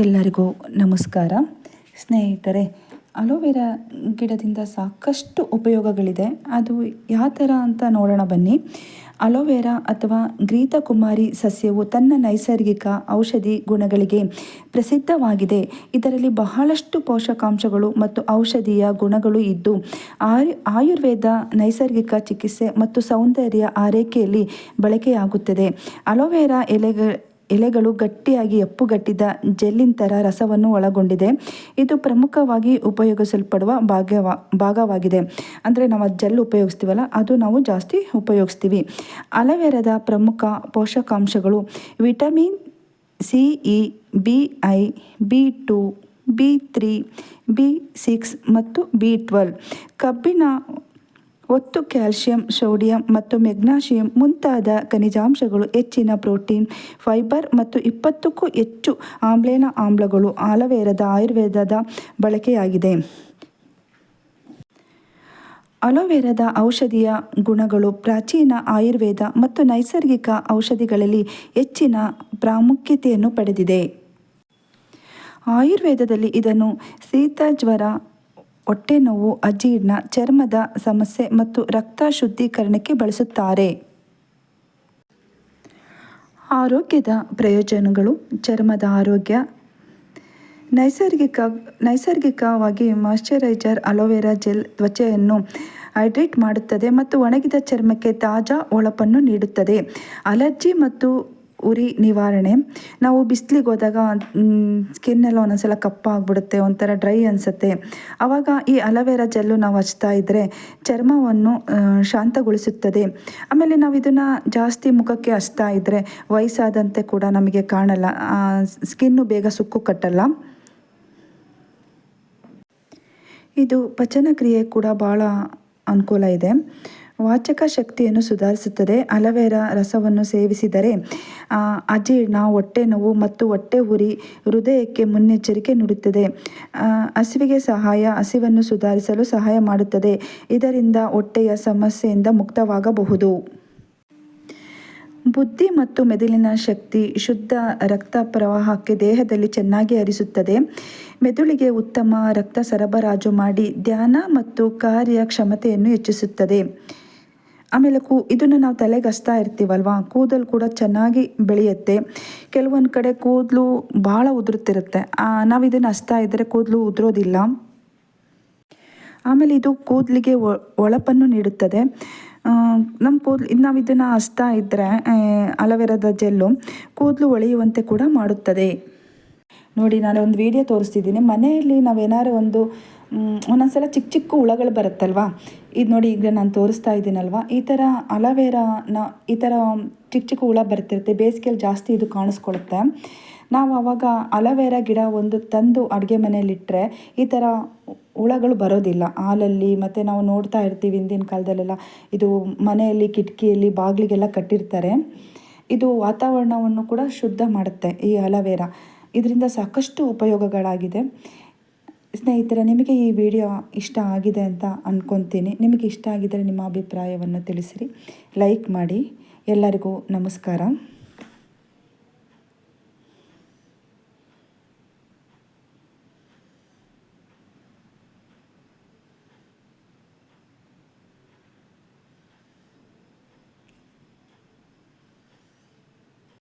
ಎಲ್ಲರಿಗೂ ನಮಸ್ಕಾರ. ಸ್ನೇಹಿತರೆ, ಅಲೋವೆರಾ ಗಿಡದಿಂದ ಸಾಕಷ್ಟು ಉಪಯೋಗಗಳಿದೆ. ಅದು ಯಾವ ಥರ ಅಂತ ನೋಡೋಣ ಬನ್ನಿ. ಅಲೋವೆರಾ ಅಥವಾ ಗ್ರೀತ ಕುಮಾರಿ ಸಸ್ಯವು ತನ್ನ ನೈಸರ್ಗಿಕ ಔಷಧಿ ಗುಣಗಳಿಗೆ ಪ್ರಸಿದ್ಧವಾಗಿದೆ. ಇದರಲ್ಲಿ ಬಹಳಷ್ಟು ಪೋಷಕಾಂಶಗಳು ಮತ್ತು ಔಷಧೀಯ ಗುಣಗಳು ಇದ್ದು ಆಯುರ್ವೇದ ನೈಸರ್ಗಿಕ ಚಿಕಿತ್ಸೆ ಮತ್ತು ಸೌಂದರ್ಯ ಆರೈಕೆಯಲ್ಲಿ ಬಳಕೆಯಾಗುತ್ತದೆ. ಅಲೋವೆರಾ ಎಲೆಗಳ ಎಲೆಗಳು ಗಟ್ಟಿಯಾಗಿ ಎಪ್ಪುಗಟ್ಟಿದ ಜೆಲ್ಲಿನ ಥರ ರಸವನ್ನು ಒಳಗೊಂಡಿದೆ. ಇದು ಪ್ರಮುಖವಾಗಿ ಉಪಯೋಗಿಸಲ್ಪಡುವ ಭಾಗವ ಭಾಗವಾಗಿದೆ. ಅಂದರೆ ನಾವು ಜೆಲ್ ಉಪಯೋಗಿಸ್ತೀವಲ್ಲ, ಅದು ನಾವು ಜಾಸ್ತಿ ಉಪಯೋಗಿಸ್ತೀವಿ. ಅಲವೆರಾದ ಪ್ರಮುಖ ಪೋಷಕಾಂಶಗಳು vitamin C, E, B, I, B two, B three, B six ಮತ್ತು ಬಿ ಟ್ವೆಲ್. ಕಬ್ಬಿಣ ಒತ್ತು ಕ್ಯಾಲ್ಸಿಯಂ, ಸೋಡಿಯಂ ಮತ್ತು ಮೆಗ್ನಾಷಿಯಂ ಮುಂತಾದ ಖನಿಜಾಂಶಗಳು ಹೆಚ್ಚಿನ ಪ್ರೋಟೀನ್, ಫೈಬರ್ ಮತ್ತು ಇಪ್ಪತ್ತಕ್ಕೂ ಹೆಚ್ಚು ಆಮ್ಲೇನ ಆಮ್ಲಗಳು ಆಲವೇರದ ಆಯುರ್ವೇದದ ಬಳಕೆಯಾಗಿದೆ. ಅಲೋವೆರಾದ ಔಷಧೀಯ ಗುಣಗಳು ಪ್ರಾಚೀನ ಆಯುರ್ವೇದ ಮತ್ತು ನೈಸರ್ಗಿಕ ಔಷಧಿಗಳಲ್ಲಿ ಹೆಚ್ಚಿನ ಪ್ರಾಮುಖ್ಯತೆಯನ್ನು ಪಡೆದಿದೆ. ಆಯುರ್ವೇದದಲ್ಲಿ ಇದನ್ನು ಶೀತ, ಜ್ವರ ಹೊಟ್ಟೆ ನೋವು, ಅಜೀರ್ಣ, ಚರ್ಮದ ಸಮಸ್ಯೆ ಮತ್ತು ರಕ್ತ ಶುದ್ಧೀಕರಣಕ್ಕೆ ಬಳಸುತ್ತಾರೆ. ಆರೋಗ್ಯದ ಪ್ರಯೋಜನಗಳು, ಚರ್ಮದ ಆರೋಗ್ಯ. ನೈಸರ್ಗಿಕ, ನೈಸರ್ಗಿಕವಾಗಿ ಮಾಯಶ್ಚರೈಸರ್ ಅಲೋವೆರಾ ಜೆಲ್ ತ್ವಚೆಯನ್ನು ಹೈಡ್ರೇಟ್ ಮಾಡುತ್ತದೆ ಮತ್ತು ಒಣಗಿದ ಚರ್ಮಕ್ಕೆ ತಾಜಾ ಹೊಳಪನ್ನು ನೀಡುತ್ತದೆ. ಅಲರ್ಜಿ ಮತ್ತು ಉರಿ ನಿವಾರಣೆ. ನಾವು ಬಿಸಿಲಿಗೆ ಹೋದಾಗ ಸ್ಕಿನ್ನೆಲ್ಲ ಒಂದೊಂದ್ಸಲ ಕಪ್ಪಾಗ್ಬಿಡುತ್ತೆ, ಒಂಥರ ಡ್ರೈ ಅನಿಸುತ್ತೆ. ಆವಾಗ ಈ ಅಲೋವೆರಾ ಜೆಲ್ಲು ನಾವು ಹಚ್ತಾ ಇದ್ದರೆ ಚರ್ಮವನ್ನು ಶಾಂತಗೊಳಿಸುತ್ತದೆ. ಆಮೇಲೆ ನಾವು ಇದನ್ನು ಜಾಸ್ತಿ ಮುಖಕ್ಕೆ ಹಚ್ತಾ ಇದ್ದರೆ ವಯಸ್ಸಾದಂತೆ ಕೂಡ ನಮಗೆ ಕಾಣಲ್ಲ. ಸ್ಕಿನ್ನು ಬೇಗ ಸುಕ್ಕು ಕಟ್ಟಲ್ಲ. ಇದು ಪಚನ ಕ್ರಿಯೆ ಕೂಡ ಭಾಳ ಅನುಕೂಲ ಇದೆ. ವಾಚಕ ಶಕ್ತಿಯನ್ನು ಸುಧಾರಿಸುತ್ತದೆ. ಅಲವೇರ ರಸವನ್ನು ಸೇವಿಸಿದರೆ ಅಜೀರ್ಣ, ಹೊಟ್ಟೆ ನೋವು ಮತ್ತು ಹೊಟ್ಟೆ ಉರಿ ಹೃದಯಕ್ಕೆ ಮುನ್ನೆಚ್ಚರಿಕೆ ನೀಡುತ್ತದೆ. ಹಸಿವಿಗೆ ಸಹಾಯ, ಹಸಿವನ್ನು ಸುಧಾರಿಸಲು ಸಹಾಯ ಮಾಡುತ್ತದೆ. ಇದರಿಂದ ಹೊಟ್ಟೆಯ ಸಮಸ್ಯೆಯಿಂದ ಮುಕ್ತವಾಗಬಹುದು. ಬುದ್ಧಿ ಮತ್ತು ಮೆದುಳಿನ ಶಕ್ತಿ ಶುದ್ಧ ರಕ್ತ ಪ್ರವಾಹಕ್ಕೆ ದೇಹದಲ್ಲಿ ಚೆನ್ನಾಗಿ ಹರಿಸುತ್ತದೆ. ಮೆದುಳಿಗೆ ಉತ್ತಮ ರಕ್ತ ಸರಬರಾಜು ಮಾಡಿ ಧ್ಯಾನ ಮತ್ತು ಕಾರ್ಯಕ್ಷಮತೆಯನ್ನು ಹೆಚ್ಚಿಸುತ್ತದೆ. ಆಮೇಲೆ ಕೂ ಇದನ್ನು ನಾವು ತಲೆಗೆ ಹಚ್ತಾ ಇರ್ತೀವಲ್ವ? ಕೂದಲು ಕೂಡ ಚೆನ್ನಾಗಿ ಬೆಳೆಯುತ್ತೆ. ಕೆಲವೊಂದು ಕಡೆ ಕೂದಲು ಭಾಳ ಉದುರುತ್ತಿರುತ್ತೆ ನಾವು ಇದನ್ನು ಹಚ್ತಾ ಇದ್ದರೆ ಕೂದಲು ಉದುರೋದಿಲ್ಲ. ಆಮೇಲೆ ಇದು ಕೂದಲಿಗೆ ಒಳಪನ್ನು ನೀಡುತ್ತದೆ. ನಮ್ಮ ಕೂದಲು ನಾವು ಇದನ್ನು ಹಚ್ತಾ ಇದ್ದರೆ ಅಲವೆರದ ಜೆಲ್ಲು ಕೂದಲು ಒಳೆಯುವಂತೆ ಕೂಡ ಮಾಡುತ್ತದೆ. ನೋಡಿ, ನಾನು ಒಂದು ವಿಡಿಯೋ ತೋರಿಸ್ತಿದ್ದೀನಿ. ಮನೆಯಲ್ಲಿ ನಾವೇನಾದ್ರು ಒಂದು ಒಂದೊಂದ್ಸಲ ಚಿಕ್ಕ ಚಿಕ್ಕ ಹುಳಗಳು ಬರುತ್ತಲ್ವಾ? ಇದು ನೋಡಿ ಈಗ ನಾನು ತೋರಿಸ್ತಾ ಇದ್ದೀನಲ್ವ? ಈ ಥರ ಅಲವೇರಾನ, ಈ ಥರ ಚಿಕ್ಕ ಚಿಕ್ಕ ಹುಳ ಬರ್ತಿರುತ್ತೆ ಬೇಸಿಗೆಯಲ್ಲಿ ಜಾಸ್ತಿ ಇದು ಕಾಣಿಸ್ಕೊಳುತ್ತೆ. ನಾವು ಆವಾಗ ಅಲವೇರಾ ಗಿಡ ಒಂದು ತಂದು ಅಡುಗೆ ಮನೇಲಿಟ್ಟರೆ ಈ ಥರ ಹುಳಗಳು ಬರೋದಿಲ್ಲ. ಹಾಲಲ್ಲಿ ಮತ್ತು ನಾವು ನೋಡ್ತಾ ಇರ್ತೀವಿ ಹಿಂದಿನ ಕಾಲದಲ್ಲೆಲ್ಲ. ಇದು ಮನೆಯಲ್ಲಿ, ಕಿಟಕಿಯಲ್ಲಿ, ಬಾಗಿಲಿಗೆಲ್ಲ ಕಟ್ಟಿರ್ತಾರೆ. ಇದು ವಾತಾವರಣವನ್ನು ಕೂಡ ಶುದ್ಧ ಮಾಡುತ್ತೆ ಈ ಅಲವೇರಾ. ಇದರಿಂದ ಸಾಕಷ್ಟು ಉಪಯೋಗಗಳಾಗಿದೆ. ಸ್ನೇಹಿತರೆ, ನಿಮಗೆ ಈ ವಿಡಿಯೋ ಇಷ್ಟ ಆಗಿದೆ ಅಂತ ಅಂದ್ಕೊತೀನಿ ನಿಮಗೆ ಇಷ್ಟ ಆಗಿದ್ದರೆ ನಿಮ್ಮ ಅಭಿಪ್ರಾಯವನ್ನು ತಿಳಿಸಿರಿ. ಲೈಕ್ ಮಾಡಿ. ಎಲ್ಲರಿಗೂ ನಮಸ್ಕಾರ.